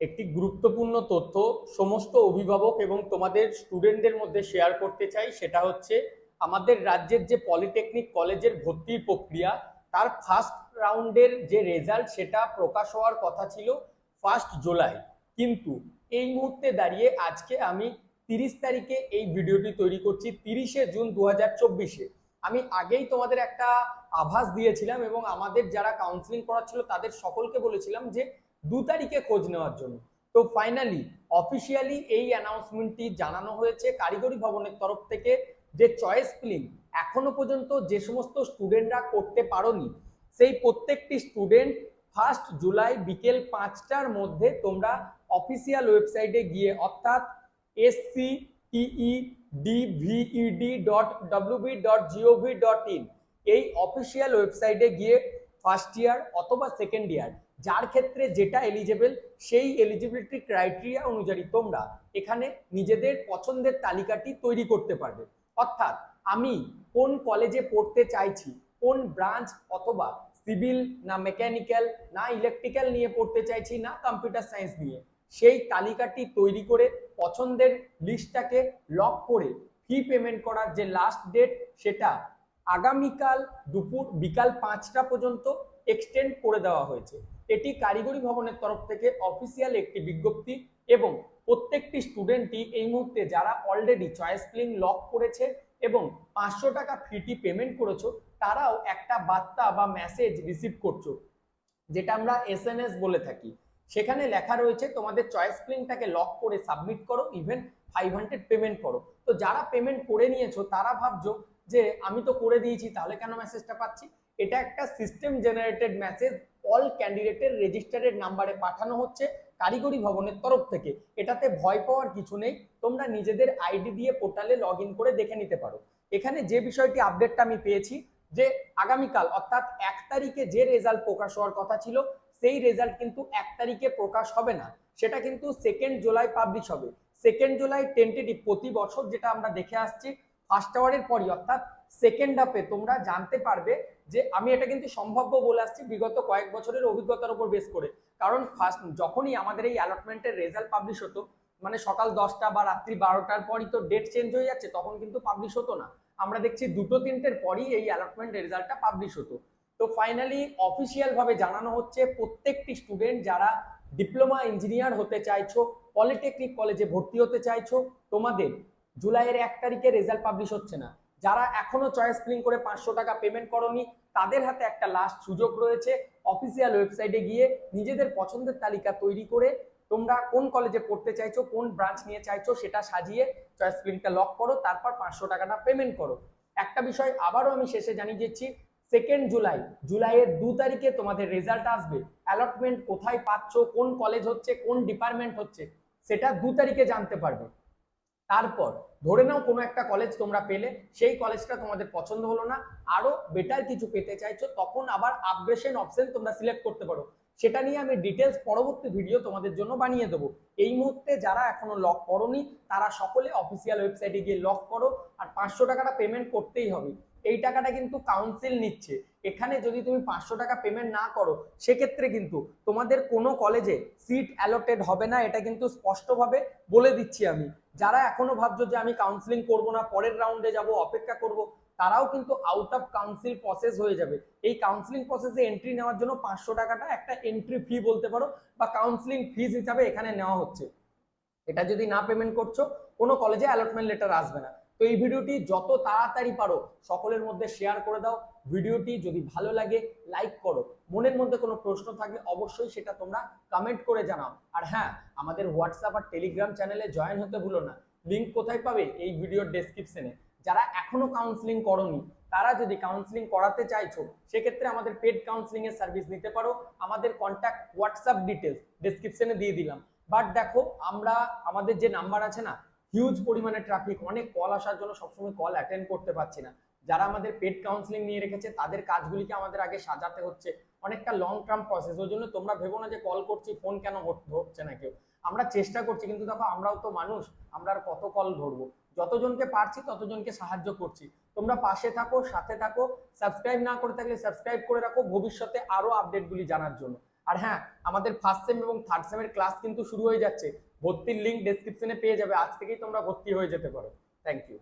একটি গুরুত্বপূর্ণ তথ্য সমস্ত অভিভাবক এবং তোমাদের স্টুডেন্টদের মধ্যে শেয়ার করতে চাই, সেটা হচ্ছে আমাদের রাজ্যের যে পলিটেকনিক কলেজের ভর্তির প্রক্রিয়া, তার ফার্স্ট রাউন্ডের যে রেজাল্ট সেটা প্রকাশ হওয়ার কথা ছিল ফার্স্ট জুলাই। কিন্তু এই মুহূর্তে দাঁড়িয়ে আজকে আমি তিরিশ তারিখে এই ভিডিওটি তৈরি করছি, তিরিশে জুন দু হাজার চব্বিশে। আমি আগেই তোমাদের একটা আভাস দিয়েছিলাম এবং আমাদের যারা কাউন্সিলিং করাচ্ছিল তাদের সকলকে বলেছিলাম যে দু তারিখে খোঁজ নেওয়ার জন্য। তো ফাইনালি অফিসিয়ালি এই অ্যানাউন্সমেন্টটি জানানো হয়েছে কারিগরি ভবনের তরফ থেকে যে চয়েস ফিলিং এখনও পর্যন্ত যে সমস্ত স্টুডেন্টরা করতে পারোনি, সেই প্রত্যেকটি স্টুডেন্ট ফার্স্ট জুলাই বিকেল পাঁচটার মধ্যে তোমরা অফিসিয়াল ওয়েবসাইটে গিয়ে অর্থাৎ SC TE DVED dot WB dot gov dot in এই অফিসিয়াল ওয়েবসাইটে গিয়ে ফার্স্ট ইয়ার অথবা সেকেন্ড ইয়ার যার ক্ষেত্রে যেটা এলিজেবল সেই এলিজিবিলিটি ক্রাইটেরিয়া অনুযায়ী তোমরা এখানে নিজেদের পছন্দের তালিকাটি তৈরি করতে পারবে। অর্থাৎ আমি কোন কলেজে পড়তে চাইছি, কোন ব্রাঞ্চ অথবা সিভিল না মেকানিক্যাল না ইলেকট্রিক্যাল নিয়ে পড়তে চাইছি না কম্পিউটার সায়েন্স নিয়ে। সেই তালিকাটি তৈরি করে পছন্দের লিস্টটাকে লক করে ফি পেমেন্ট করার যে লাস্ট ডেট সেটা আগামীকাল দুপুর বিকাল পাঁচটা পর্যন্ত এক্সটেন্ড করে দেওয়া হয়েছে। এটি কারিগরি ভবনের তরফ থেকে অফিসিয়াল একটি বিজ্ঞপ্তি এবং প্রত্যেকটি স্টুডেন্টই এই মুহূর্তে যারা অলরেডি চয়েস ফিলিং লক করেছে এবং পাঁচশো টাকা ফিটি পেমেন্ট করেছ, তারাও একটা বার্তা বা মেসেজ রিসিভ করছ, যেটা আমরা এস বলে থাকি। সেখানে লেখা রয়েছে, তোমাদের চয়েস ফিলিংটাকে লক করে সাবমিট করো ইভেন ফাইভ হান্ড্রেড পেমেন্ট করো। তো যারা পেমেন্ট করে নিয়েছো, তারা ভাবছ যে আমি তো করে দিয়েছি, তাহলে কেন মেসেজটা পাচ্ছি? এটা একটা সিস্টেম জেনারেটেড মেসেজ অল ক্যান্ডিডেটের রেজিস্টারেড নাম্বারে পাঠানো হচ্ছে কারিগরি ভবনের তরফ থেকে। এটাতে ভয় পাওয়ার কিছু নেই, তোমরা নিজেদের আইডি দিয়ে পোর্টালে লগ করে দেখে নিতে পারো। এখানে যে বিষয়টি আপডেটটা আমি পেয়েছি, যে আগামীকাল, অর্থাৎ এক তারিখে যে রেজাল্ট প্রকাশ হওয়ার কথা ছিল সেই রেজাল্ট কিন্তু এক তারিখে প্রকাশ হবে না। সেটা কিন্তু সেকেন্ড জুলাই পাবলিশ হবে। সেকেন্ড জুলাই টেন্টেটিভ প্রতি বছর যেটা আমরা দেখে আসছি ফার্স্ট আওয়ারের পরই, অর্থাৎ সেকেন্ড হাফে তোমরা জানতে পারবে যে আমি এটা কিন্তু সম্ভাব্য বলে আসছি বিগত কয়েক বছরের অভিজ্ঞতার উপর বেস করে। কারণ ফার্স্ট যখনই আমাদের এই অ্যালটমেন্টের রেজাল্ট পাবলিশ হতো মানে সকাল দশটা বা রাত্রি বারোটার পরই তো ডেট চেঞ্জ হয়ে যাচ্ছে, তখন কিন্তু পাবলিশ হতো না। আমরা দেখছি দুটো তিনটের পরই এই অ্যালটমেন্ট রেজাল্টটা পাবলিশ হতো। তো ফাইনালি অফিসিয়াল ভাবে জানানো হচ্ছে প্রত্যেকটি স্টুডেন্ট যারা ডিপ্লোমা ইঞ্জিনিয়ার হতে চাইছো পলিটেকনিক কলেজে ভর্তি হতে চাইছো, তোমাদের জুলাইয়ের এক তারিখে রেজাল্ট পাবলিশ হচ্ছে না। যারা এখনও চয়েস ফিলিং করে পাঁচশো টাকা পেমেন্ট করনি, তাদের হাতে একটা লাস্ট সুযোগ রয়েছে। অফিসিয়াল ওয়েবসাইটে গিয়ে নিজেদের পছন্দের তালিকা তৈরি করে তোমরা কোন কলেজে পড়তে চাইছো, কোন ব্রাঞ্চ নিয়ে চাইছো, সেটা সাজিয়ে চয়েস ফিলিংটা লক করো, তারপর পাঁচশো টাকাটা পেমেন্ট করো। একটা বিষয় আবারও আমি শেষে জানিয়ে দিচ্ছি সেকেন্ড জুলাই জুলাইয়ের দু তারিখে তোমাদের রেজাল্ট আসবে। অ্যালটমেন্ট কোথায় পাচ্ছ, কোন কলেজ হচ্ছে, কোন ডিপার্টমেন্ট হচ্ছে, সেটা দু তারিখে জানতে পারবে। তারপর ধরে নাও কোনো একটা কলেজ তোমরা পেলে, সেই কলেজটা তোমাদের পছন্দ হলো না আরও বেটার কিছু পেতে চাইছো, তখন আবার আপগ্রেশন অপশন তোমরা সিলেক্ট করতে পারো। সেটা নিয়ে আমি ডিটেলস পরবর্তী ভিডিও তোমাদের জন্য বানিয়ে দেবো। এই মুহূর্তে যারা এখনও লক করনি, তারা সকলে অফিসিয়াল ওয়েবসাইটে গিয়ে লক করো, আর পাঁচশো টাকাটা পেমেন্ট করতেই হবে। এই টাকাটা কিন্তু কাউন্সিল নিচ্ছে। এখানে যদি তুমি পাঁচশো টাকা পেমেন্ট না করো, সেক্ষেত্রে কিন্তু তোমাদের কোনো কলেজে সিট অ্যালোটেড হবে না, এটা কিন্তু স্পষ্টভাবে বলে দিচ্ছি আমি। যারা এখনও ভাবছ যে আমি কাউন্সিলিং করব না, পরের রাউন্ডে যাব, অপেক্ষা করব, তারাও কিন্তু আউট অফ কাউন্সিল প্রসেস হয়ে যাবে। এই কাউন্সিলিং প্রসেসে এন্ট্রি নেওয়ার জন্য পাঁচশো টাকাটা একটা এন্ট্রি ফি বলতে পারো, বা কাউন্সিলিং ফিজ হিসাবে এখানে নেওয়া হচ্ছে। এটা যদি না পেমেন্ট করছ, কোনো কলেজে অ্যালটমেন্ট লেটার আসবে না। তো এই ভিডিওটি যত তাড়াতাড়ি পারো সকলের মধ্যে শেয়ার করে দাও। ভিডিওটি যদি ভালো লাগে লাইক করো। মনের মধ্যে কোনো প্রশ্ন থাকলে অবশ্যই সেটা তোমরা কমেন্ট করে জানাও। আর হ্যাঁ আমাদের হোয়াটসঅ্যাপ আর টেলিগ্রাম চ্যানেলে জয়েন হতে ভুলো না। লিঙ্ক কোথায় পাবে এই ভিডিওর ডেসক্রিপশনে যারা এখনও কাউন্সিলিং করনি, তারা যদি কাউন্সিলিং করাতে চাইছো, সেক্ষেত্রে আমাদের পেড কাউন্সিলিং এর সার্ভিস নিতে পারো। আমাদের কন্ট্যাক্ট হোয়াটসঅ্যাপ ডিটেলস ডেসক্রিপশনে দিয়ে দিলাম। বাট দেখো, আমরা, আমাদের যে নাম্বার আছে না হিউজ পরিমাণে ট্রাফিক অনেক কল আসার জন্য সবসময় কল অ্যাটেন্ড করতে পারছি না। যারা আমাদের পেড কাউন্সিলিং নিয়ে রেখেছে, তাদের কাজগুলিকে আমাদের আগে সাজাতে হচ্ছে। অনেকটা লং টার্ম প্রসেস ওই জন্য তোমরা ভেবো না যে কল করছি ফোন কেন হচ্ছে না কেউ। আমরা চেষ্টা করছি, কিন্তু দেখো আমরাও তো মানুষ, আমরা আর কত কল ধরবো? যতজনকে পারছি, ততজনকে সাহায্য করছি। তোমরা পাশে থাকো, সাথে থাকো সাবস্ক্রাইব না করে থাকলে সাবস্ক্রাইব করে রাখো, ভবিষ্যতে আরও আপডেটগুলি জানার জন্য। আর হ্যাঁ আমাদের ফার্স্ট সেম এবং থার্ড সেমের ক্লাস কিন্তু শুরু হয়ে যাচ্ছে। ভর্তির লিঙ্ক ডেসক্রিপশনে পেয়ে যাবে। আজ থেকেই তোমরা ভর্তি হয়ে যেতে পারো। Thank you